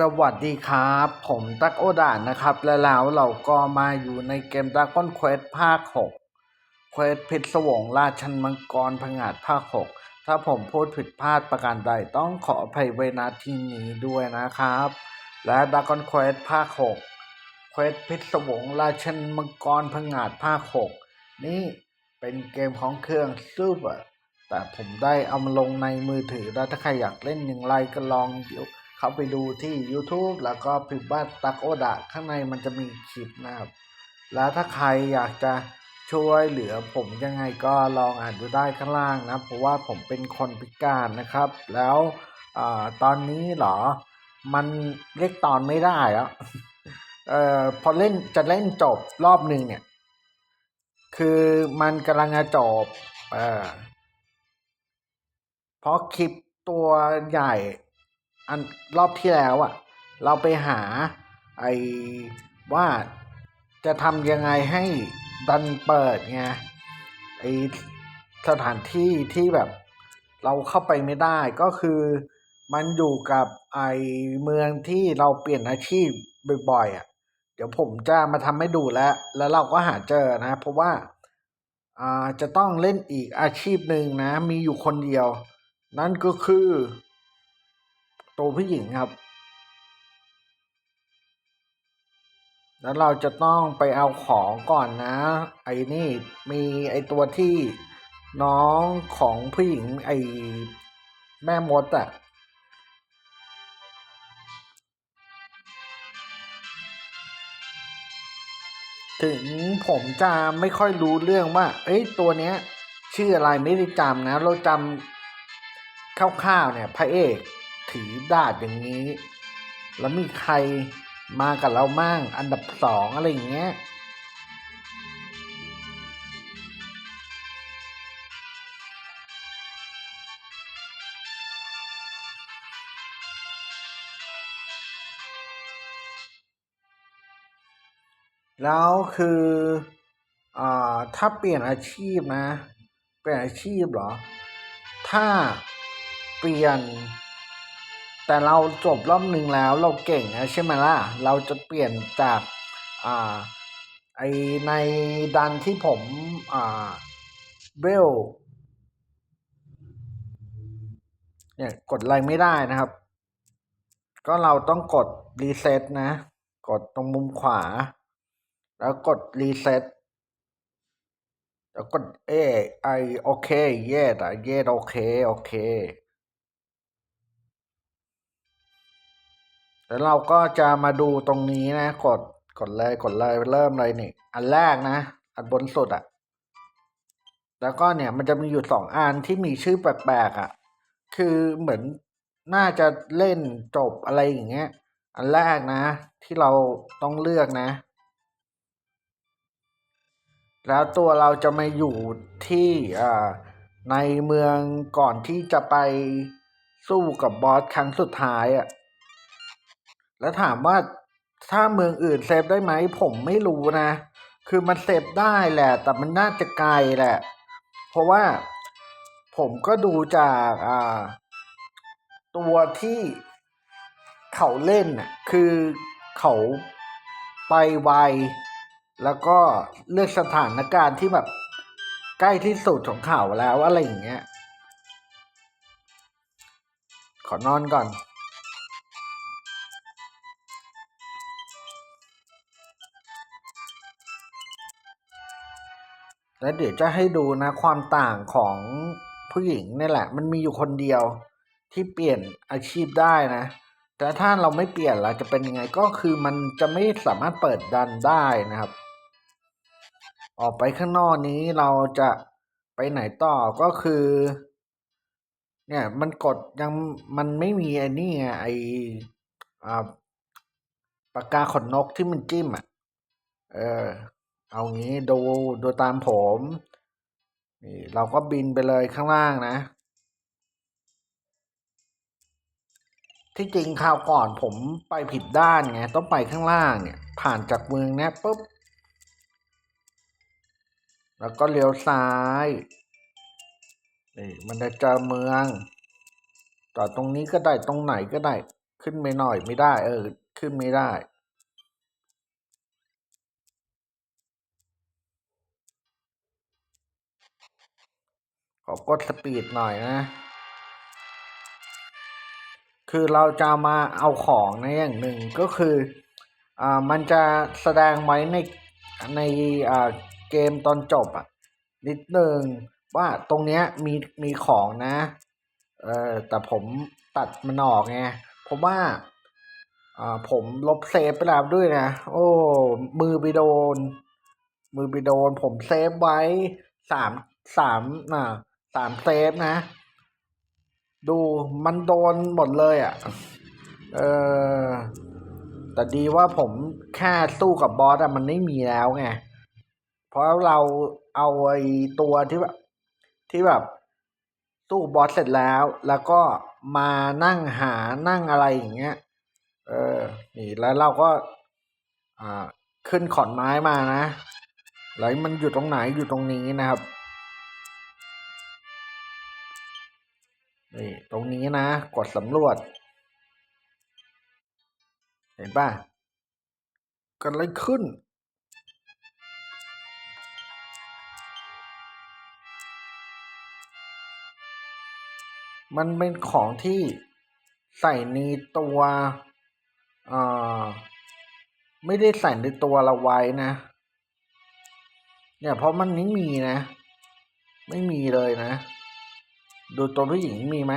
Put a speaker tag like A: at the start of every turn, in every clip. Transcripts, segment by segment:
A: สวัสดีครับ ผมตักโอดานนะครับ และแล้วเราก็มาอยู่ในเกม Dragon Quest ภาค6เควสพิศวงราชันมังกรผงาดภาค 6 ถ้าผมพูดผิดพลาดประการใดต้องขออภัยไว้ณที่นี้ด้วยนะครับ และ Dragon Quest ภาค6เควสพิศวงราชันมังกรผงาดภาค 6 นี่เป็นเกมของเครื่องซูเปอร์แต่ผมได้เอามาลงในมือถือแล้วถ้าใครอยากเล่นอย่างไรก็ลองเดี๋ยว เข้าไปดูที่ YouTube แล้วก็พิมพ์ว่าตักโอดะข้างในมันจะมีคลิปนะครับ แล้วถ้าใครอยากจะช่วยเหลือผมยังไงก็ลองอ่านดูได้ข้างล่างนะ เพราะว่าผมเป็นคนพิการนะครับ แล้วอตอนนี้หรอ มันเรียกตอนไม่ได้แล้วเอ่อพอเล่นจะเล่นจบรอบหนึ่งเนี่ย คือมันกำลังจะจบเอ่อเพราะคลิปตัวใหญ่ อันรอบที่แล้วอะเราไปหาไอ้ว่าจะทำยังไงให้ดันเปิดไงไอ้สถานที่ที่แบบเราเข้าไปไม่ได้ก็คือมันอยู่กับไอ้เมืองที่เราเปลี่ยนอาชีพบ่อยๆอะ เดี๋ยวผมจะมาทำให้ดูแล้ว แล้วเราก็หาเจอนะ เพราะว่าอ่าจะต้องเล่นอีกอาชีพหนึ่งนะ มีอยู่คนเดียว นั่นก็คือ ตัวผู้หญิงครับ แล้วเราจะต้องไปเอาของก่อนนะ ไอ้นี่มีไอ้ตัวที่น้องของผู้หญิงไอ้แม่มดอะถึงผมจะไม่ค่อยรู้เรื่องว่า เอ้ย ตัวเนี้ย ชื่ออะไรไม่ได้จำนะ เราจำคร่าวๆเนี่ย พระเอก ถือดาบอย่างนี้ แล้วมีใครมากับเรามั่งอันดับสองอะไรอย่างเงี้ยแล้วคืออ่าถ้าเปลี่ยนอาชีพนะ เปลี่ยนอาชีพเหรอ ถ้าเปลี่ยน แต่เราจบรอบหนึ่งแล้วเราเก่งนะใช่ไหมล่ะ เราจะเปลี่ยนจากอ่าไอในดันที่ผมอ่าเวลเนี่ยกดอะไรไม่ได้นะครับ ก็เราต้องกดรีเซ็ตนะ กดตรงมุมขวา แล้วกดรีเซ็ตแล้วกดเอไอโอเค เยสอะเยสโอเค โอเค แล้วเราก็จะมาดูตรงนี้นะ กดกดเลยกดเลยเริ่มเลยนี่ อันแรกนะ อันบนสุดอะ่ะ แล้วก็เนี่ยมันจะมีอยู่สองอันที่มีชื่อแปลกๆอะ่ะ คือเหมือนน่าจะเล่นจบอะไรอย่างเงี้ย อันแรกนะ ที่เราต้องเลือกนะ แล้วตัวเราจะมาอยู่ที่อ่าในเมืองก่อนที่จะไปสู้กับบอสครั้งสุดท้ายอะ่ะ แล้วถามว่าถ้าเมืองอื่นเซฟได้ไหมผมไม่รู้นะ คือมันเซฟได้แหละ แต่มันน่าจะไกลแหละ เพราะว่าผมก็ดูจากอ่าตัวที่เขาเล่นน่ะคือเขาไปไว แล้วก็เลือกสถานการณ์ที่แบบใกล้ที่สุดของเขาแล้วอะไรอย่างเงี้ย ขอนอนก่อน แล้วเดี๋ยวจะให้ดูนะความต่างของผู้หญิงนี่แหละ มันมีอยู่คนเดียวที่เปลี่ยนอาชีพได้นะ แต่ถ้าเราไม่เปลี่ยนล่ะจะเป็นยังไงก็คือมันจะไม่สามารถเปิดดันได้นะครับ ออกไปข้างนอกนี้เราจะไปไหนต่อก็คือ เนี่ยมันกดยังมันไม่มีไอ้นี่ไงไออ่าปากกาขนนกที่มันจิ้มอะ เออ เอางี้ดูดูตามผมนี่เราก็บินไปเลยข้างล่างนะ ที่จริงคราวก่อนผมไปผิดด้านไงต้องไปข้างล่างเนี่ย ผ่านจากเมืองเนี้ยปุ๊บ แล้วก็เลี้ยวซ้ายนี่มันจะเจอเมืองจอตรงนี้ก็ได้ตรงไหนก็ได้ ขึ้นไม่หน่อยไม่ได้ เออ ขึ้นไม่ได้ กดสปีดหน่อยนะ คือเราจะมาเอาของในอย่างหนึ่งก็คืออ่ามันจะแสดงไว้ในในอ่าเกมตอนจบอะนิดหนึ่งว่าตรงเนี้ยมีมีของนะเออแต่ผมตัดมันออกไงเพราะว่าอ่าผมลบเซฟไปแล้วด้วยนะ โอ้มือไปโดน มือไปโดน ผมเซฟไว้สามสามอ่า สามเซฟนะ ดูมันโดนหมดเลยอะ เออ แต่ดีว่าผมแค่สู้กับบอสอะมันไม่มีแล้วไง เพราะเราเอาไอ้ตัวที่แบบที่แบบสู้บอสเสร็จแล้ว แล้วก็มานั่งหานั่งอะไรอย่างเงี้ย เออ นี่แล้วเราก็ อ่า ขึ้นขอนไม้มานะ แล้วมันอยู่ตรงไหนอยู่ตรงนี้นะครับ นี่ตรงนี้นะ กดสำรวจ เห็นป่ะกันอะไรขึ้น มันเป็นของที่ใส่ในตัวอ่อไม่ได้ใส่ในตัวเราไว้นะ เนี่ยเพราะมันไม่มีนะ ไม่มีเลยนะ ดูตัวผู้หญิงมีไหม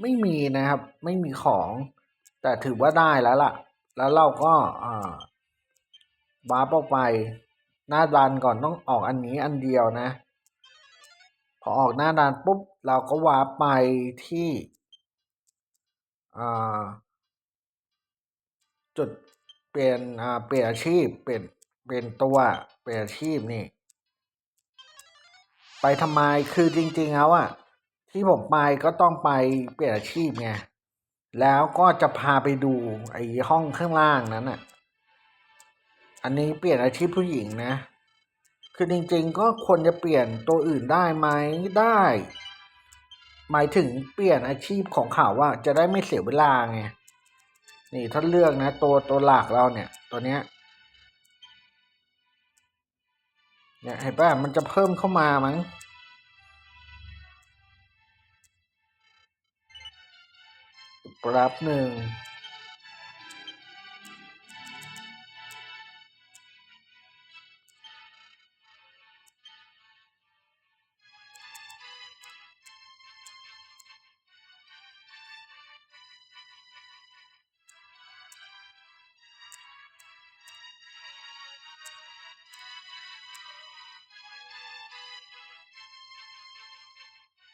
A: ไม่มีนะครับ ไม่มีของ แต่ถือว่าได้แล้วล่ะ แล้วเราก็อ่าวาร์ปออกไป หน้าดันก่อนต้องออกอันนี้อันเดียวนะ พอออกหน้าดันปุ๊บ เราก็วาร์ปไปที่อ่าจุดเปลี่ยนอ่าเปลี่ยนอาชีพเปลี่ยนเปลี่ยนตัวเปลี่ยนอาชีพนี่ ไปทำไมคือจริงๆแล้วอะ ที่ผมไปก็ต้องไปเปลี่ยนอาชีพไง แล้วก็จะพาไปดูไอ้ห้องข้างล่างนั้นอะอันนี้เปลี่ยนอาชีพผู้หญิงนะ คือจริงๆก็ควรจะเปลี่ยนตัวอื่นได้ไหมได้ หมายถึงเปลี่ยนอาชีพของเขาว่าจะได้ไม่เสียเวลาไง นี่ถ้าเลือกนะ ตัวตัวหลักเราเนี่ย ตัวเนี้ยเนี่ยเห็นป่ะมันจะเพิ่มเข้ามามั้ง แป๊บหนึ่ง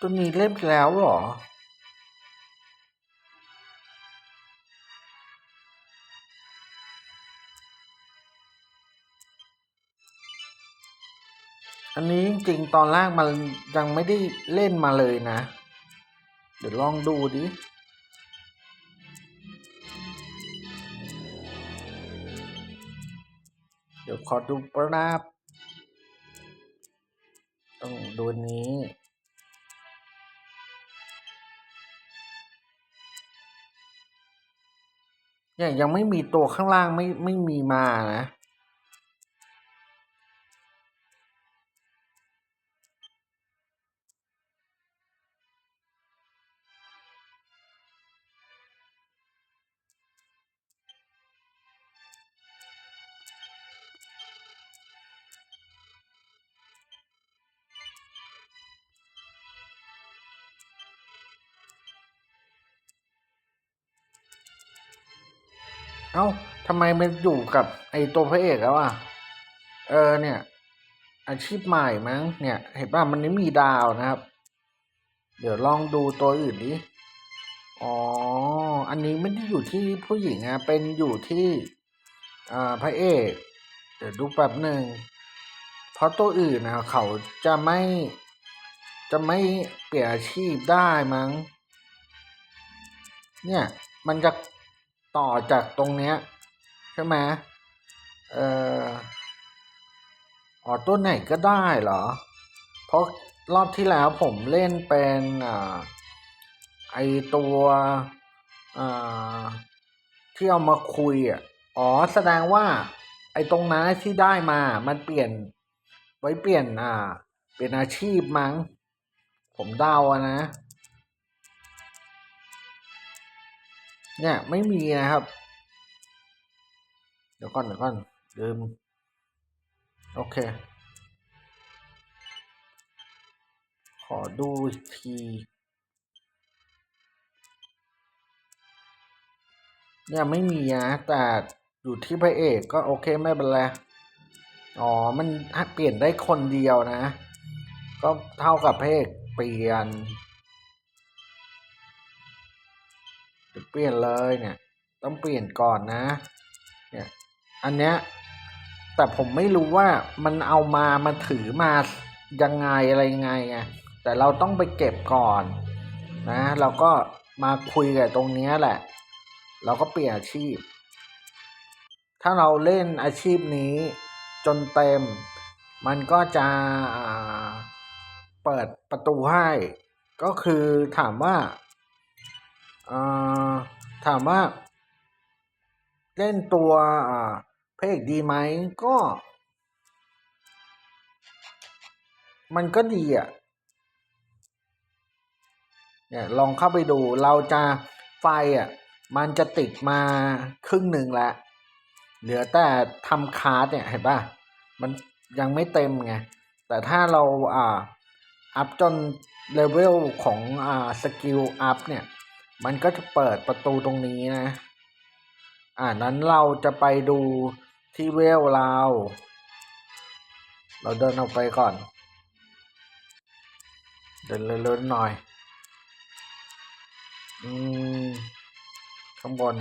A: ตัวนี้เล่นแล้วเหรอ อันนี้จริงๆ ตอนแรกมันยังไม่ได้เล่นมาเลยนะ เดี๋ยวลองดูดิเดี๋ยวขอดูประนาบต้องดูอันนี้ เนี่ยยังไม่มีตัวข้างล่างไม่ไม่มีมานะ เอ้าทำไมมันอยู่กับไอตัวพระเอกแล้วอะ เออเนี่ย อาชีพใหม่มั้งเนี่ย เห็นป่ะมันไม่มีดาวนะครับ เดี๋ยวลองดูตัวอื่นดิ อ๋อ อันนี้ไม่ได้อยู่ที่ผู้หญิงอะเป็นอยู่ที่อ่าพระเอก เดี๋ยวดูแป๊บหนึ่ง เพราะตัวอื่นนะเขาจะไม่ จะไม่เปลี่ยนอาชีพได้มั้ง เนี่ย มันจะ ต่อจากตรงเนี้ยใช่ไหมเอ่ออ๋อตัวไหนก็ได้เหรอ เพราะรอบที่แล้วผมเล่นเป็นอ่าไอตัวอ่าที่เอามาคุยอะอ๋อแสดงว่า ไอตรงนั้นที่ได้มา มันเปลี่ยน ไว้เปลี่ยนอ่า เป็นอาชีพมั้ง ผมเดาอะนะ เนี่ยไม่มีนะครับ เดี๋ยวก่อนเดี๋ยวก่อนลืมโอเค ขอดูทีเนี่ยไม่มีนะแต่อยู่ที่พระเอกก็โอเคไม่เป็นไรอ๋อ มันเปลี่ยนได้คนเดียวนะ ก็เท่ากับพระเอกเปลี่ยน จะเปลี่ยนเลยเนี่ย ต้องเปลี่ยนก่อนนะ เนี่ย อันเนี้ย แต่ผมไม่รู้ว่ามันเอามามันถือมายังไงอะไรยังไงไง แต่เราต้องไปเก็บก่อน นะ เราก็มาคุยกับตรงเนี้ยแหละ เราก็เปลี่ยนอาชีพ ถ้าเราเล่นอาชีพนี้จนเต็ม มันก็จะเปิดประตูให้ ก็คือถามว่า ถามว่า เล่นตัวอ่าพระเอกดีไหมก็ มันก็ดีอะเนี่ยลองเข้าไปดูเราจะไฟอะ มันจะติดมาครึ่งหนึ่งแล้วเหลือแต่ทำคาร์ดเนี่ยเห็นป่ะ มันยังไม่เต็มไง แต่ถ้าเราอ่าอัพจนเลเวลของอ่าสกิลอัพเนี่ย มันก็จะเปิดประตูตรงนี้นะ อ่านั้นเราจะไปดูที่เวลเรา เราเดินออกไปก่อน เดินเลื่อนๆหน่อย อืม ข้างบน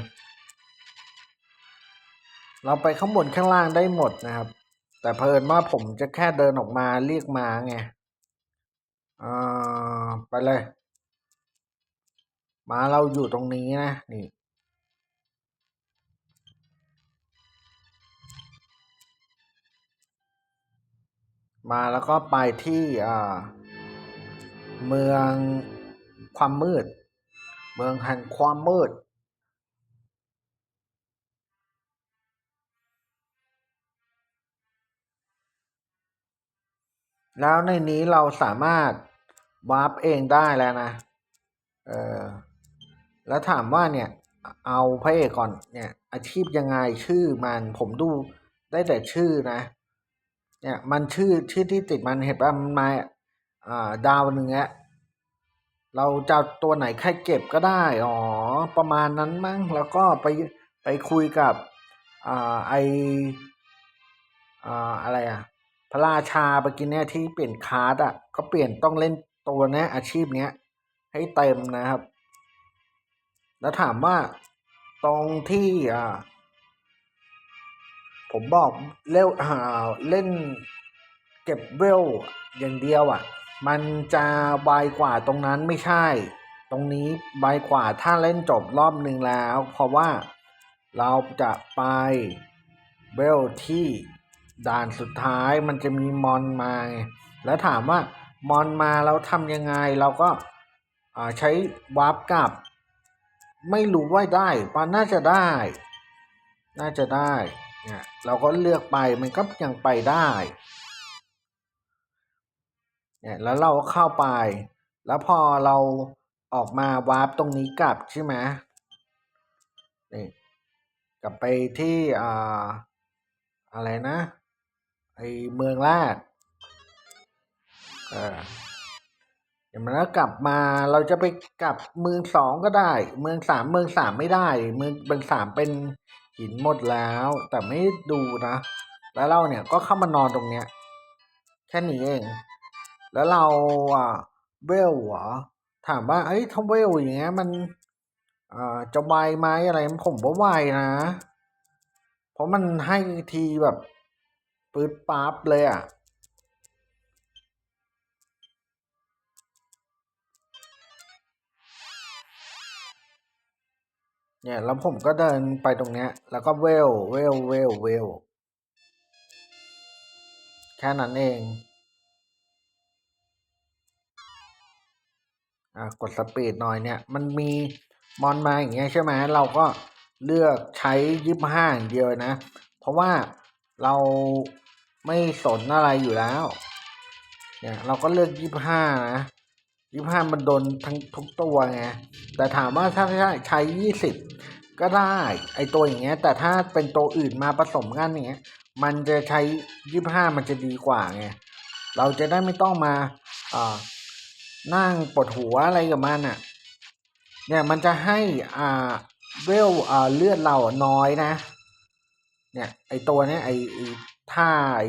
A: เราไปข้างบนข้างล่างได้หมดนะครับ แต่เพลินว่าผมจะแค่เดินออกมาเรียกมาไง อ่า ไปเลย มาเราอยู่ตรงนี้นะนี่มาแล้วก็ไปที่อ่าเมืองความมืด เมืองแห่งความมืด แล้วในนี้เราสามารถวาร์ปเองได้แล้วนะ เออ แล้วถามว่าเนี่ยเอาพระเอกก่อนเนี่ย อาชีพยังไงชื่อมันผมดูได้แต่ชื่อนะ เนี่ยมันชื่อชื่อที่ติดมันเห็นป่ะมันมาดาวหนึ่งอะเราจะตัวไหนใครเก็บก็ได้อ๋อประมาณนั้นมั้งแล้วก็ไปไปคุยกับอ่าไออ่าอะไรอะพระราชาไปกินเนี่ยที่เปลี่ยนคาร์ดอะก็เปลี่ยนต้องเล่นตัวเนี้ยอาชีพเนี้ยให้เต็มนะครับ แล้วถามว่าตรงที่อ่าผมบอกเล่วเล่นเก็บเวลอย่างเดียวอะ มันจะไวกว่าตรงนั้นไม่ใช่ ตรงนี้ไวกว่าถ้าเล่นจบรอบหนึ่งแล้ว เพราะว่าเราจะไปเวลที่ด่านสุดท้ายมันจะมีมอนมา แล้วถามว่ามอนมาแล้วทำยังไงเราก็ใช้วาร์ปกลับ ไม่รู้ว่าได้ปาน่าจะได้ น่าจะได้เนี่ยเราก็เลือกไปมันก็ยังไปได้เนี่ยแล้วเราก็เข้าไป แล้วพอเราออกมาวาร์ปตรงนี้กลับใช่ไหมนี่กลับไปที่อ่าอะไรนะไอเมืองแรกเออ เดี๋ยวมันก็กลับมาเราจะไปกลับเมืองสองก็ได้ เมืองสามเมืองสามไม่ได้ เมืองเมืองสามเป็นหินหมดแล้ว แต่ไม่ดูนะ แล้วเราเนี่ยก็เข้ามานอนตรงเนี้ย แค่นี้เอง แล้วเราอะเวลหรอถามว่าเอ้ยถ้าเวลอย่างเงี้ยมันอ่าจะไวไหมอะไรผมว่าไวนะ เพราะมันให้ทีแบบปื๊ดปั๊บเลยอะ เนี่ยแล้วผมก็เดินไปตรงเนี้ย แล้วก็เวลเวลเวลเวลแค่นั้นเอง อะกดสปีดหน่อยเนี่ย มันมีมอนมาอย่างเงี้ยใช่ไหมเราก็เลือกใช้ยี่ห้าอย่างเดียวนะ เพราะว่าเราไม่สนอะไรอยู่แล้ว เนี่ย เราก็เลือกยี่ห้านะยี่ห้ามันโดนทั้งทุกตัวไง แต่ถามว่าถ้าใช้ยี่สิบ ก็ได้ ไอตัวอย่างเงี้ย แต่ถ้าเป็นตัวอื่นมาผสมกันอย่างเงี้ย มันจะใช้ยี่ห้ามันจะดีกว่าไงเราจะได้ไม่ต้องมาอ่านั่งปวดหัวอะไรกับมันอะ เนี่ยมันจะให้อ่าเวลอ่าเลือดเราน้อยนะ เนี่ย ไอตัวเนี้ยไอไอ้ท่าไอ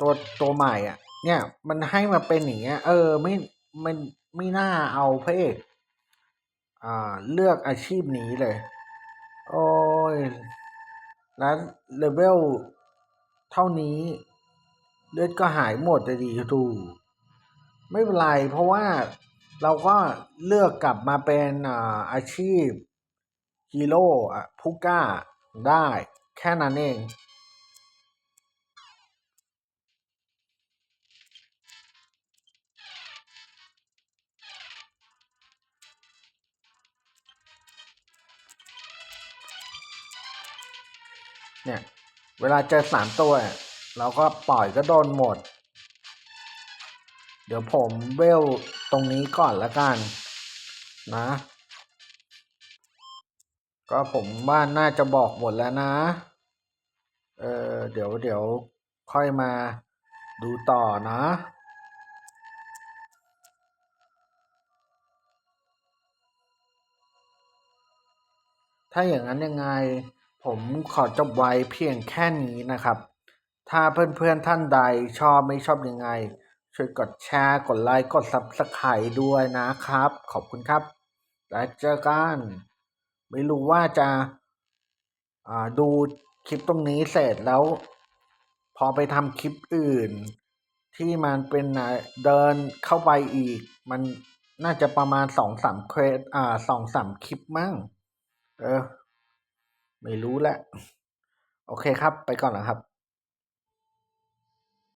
A: ตัวตัวใหม่อะ เนี่ย มันให้มาเป็นอย่างเงี้ย เออไม่มันไม่น่าเอาพระเอก อ่าเลือกอาชีพนี้เลย โอ้ยแล้วเลเวลเท่านี้ เลือดก็หายหมดเลยดีดูไม่เป็นไรเพราะว่าเราก็เลือกกลับมาเป็นอาชีพฮีโร่ผู้กล้าได้แค่นั้นเอง เนี่ย เวลาเจอสามตัว เราก็ปล่อยก็โดนหมด เดี๋ยวผมเวลตรงนี้ก่อนละกัน นะ ก็ผมว่าน่าจะบอกหมดแล้วนะ เออเดี๋ยวเดี๋ยวค่อยมาดูต่อนะถ้าอย่างนั้นยังไง ผมขอจบไว้เพียงแค่นี้นะครับ ถ้าเพื่อนๆท่านใดชอบไม่ชอบยังไง ช่วยกดแชร์ กดไลค์ กด Subscribe ด้วยนะครับ ขอบคุณครับ แล้วเจอกัน ไม่รู้ว่าจะาดูคลิปตรงนี้เสร็จแล้ว พอไปทำคลิปอื่น ที่มันเป็นเดินเข้าไปอีก มันน่าจะประมาณสองสามเควสอ่าสองสามคลิปมั้งเออ ไม่รู้แหละ โอเคครับ ไปก่อนนะครับ